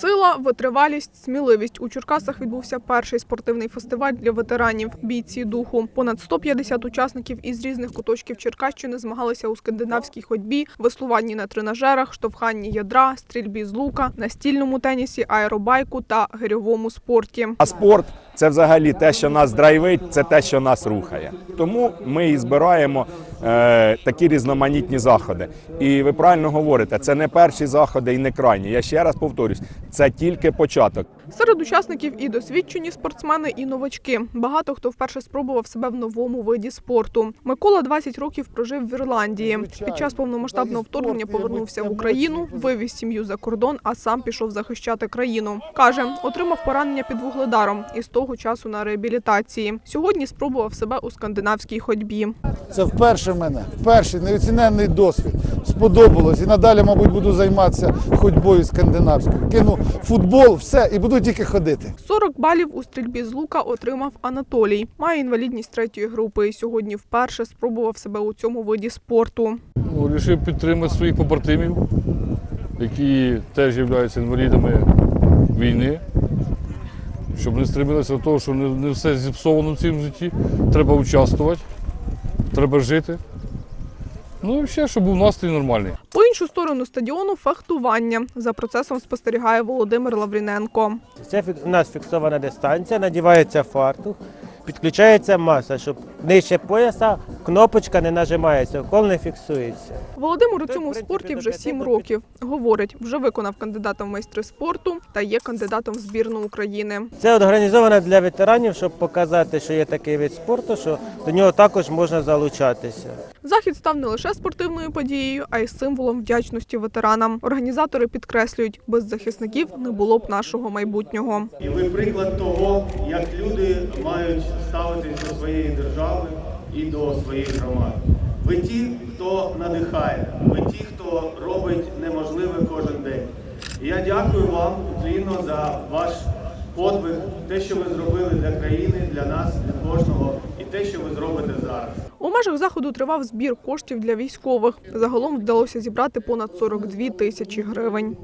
Сила, витривалість, сміливість. У Черкасах відбувся перший спортивний фестиваль для ветеранів бійці духу. Понад 150 учасників із різних куточків Черкащини змагалися у скандинавській ходьбі, веслуванні на тренажерах, штовханні ядра, стрільбі з лука, настільному тенісі, аеробайку та гирьовому спорті. А спорт це взагалі те, що нас драйвить, це те, що нас рухає. Тому ми і збираємо е, такі різноманітні заходи. І ви правильно говорите, це не перші заходи і не крайні. Я ще раз повторюсь, це тільки початок. Серед учасників і досвідчені спортсмени, і новачки. Багато хто вперше спробував себе в новому виді спорту. Микола 20 років прожив в Ірландії. Під час повномасштабного вторгнення повернувся в Україну, вивіз сім'ю за кордон, а сам пішов захищати країну. Каже, отримав поранення під вугледаром і з того часу на реабілітації. Сьогодні спробував себе у скандинавській ходьбі. Це вперше в мене, вперше неоціненний досвід. Сподобалось. І надалі, мабуть, буду займатися ходьбою скандинавською. Кину футбол, все, і буду тільки ходити. 40 балів у стрільбі з лука отримав Анатолій. Має інвалідність третьої групи і сьогодні вперше спробував себе у цьому виді спорту. Ну, Рішив підтримати своїх побратимів, які теж являються інвалідами війни, щоб не стремилися до того, що не, не все зіпсовано в цьому житті. Треба участвувати, треба жити. Ну і ще, щоб був настрій нормальний. По іншу сторону стадіону фехтування. За процесом спостерігає Володимир Лавріненко. Це у нас фіксована дистанція, надівається фартух, підключається маса, щоб нижче пояса кнопочка не нажимається, укол не фіксується. Володимир у цьому принципі, спорті вже сім років. Говорить, вже виконав кандидата в майстри спорту та є кандидатом в збірну України. Це організовано для ветеранів, щоб показати, що є такий вид спорту, що до нього також можна залучатися. Захід став не лише спортивною подією, а й символом вдячності ветеранам. Організатори підкреслюють, без захисників не було б нашого майбутнього. І ви приклад того, як люди мають ставитись до своєї держави і до своєї громади. Ви ті, хто надихає, ви ті, хто робить неможливе кожен день. І я дякую вам, Україно, за ваш подвиг, те, що ви зробили для країни, для нас, для кожного, і те, що ви зробите зараз. У межах заходу тривав збір коштів для військових. Загалом вдалося зібрати понад 42 тисячі гривень.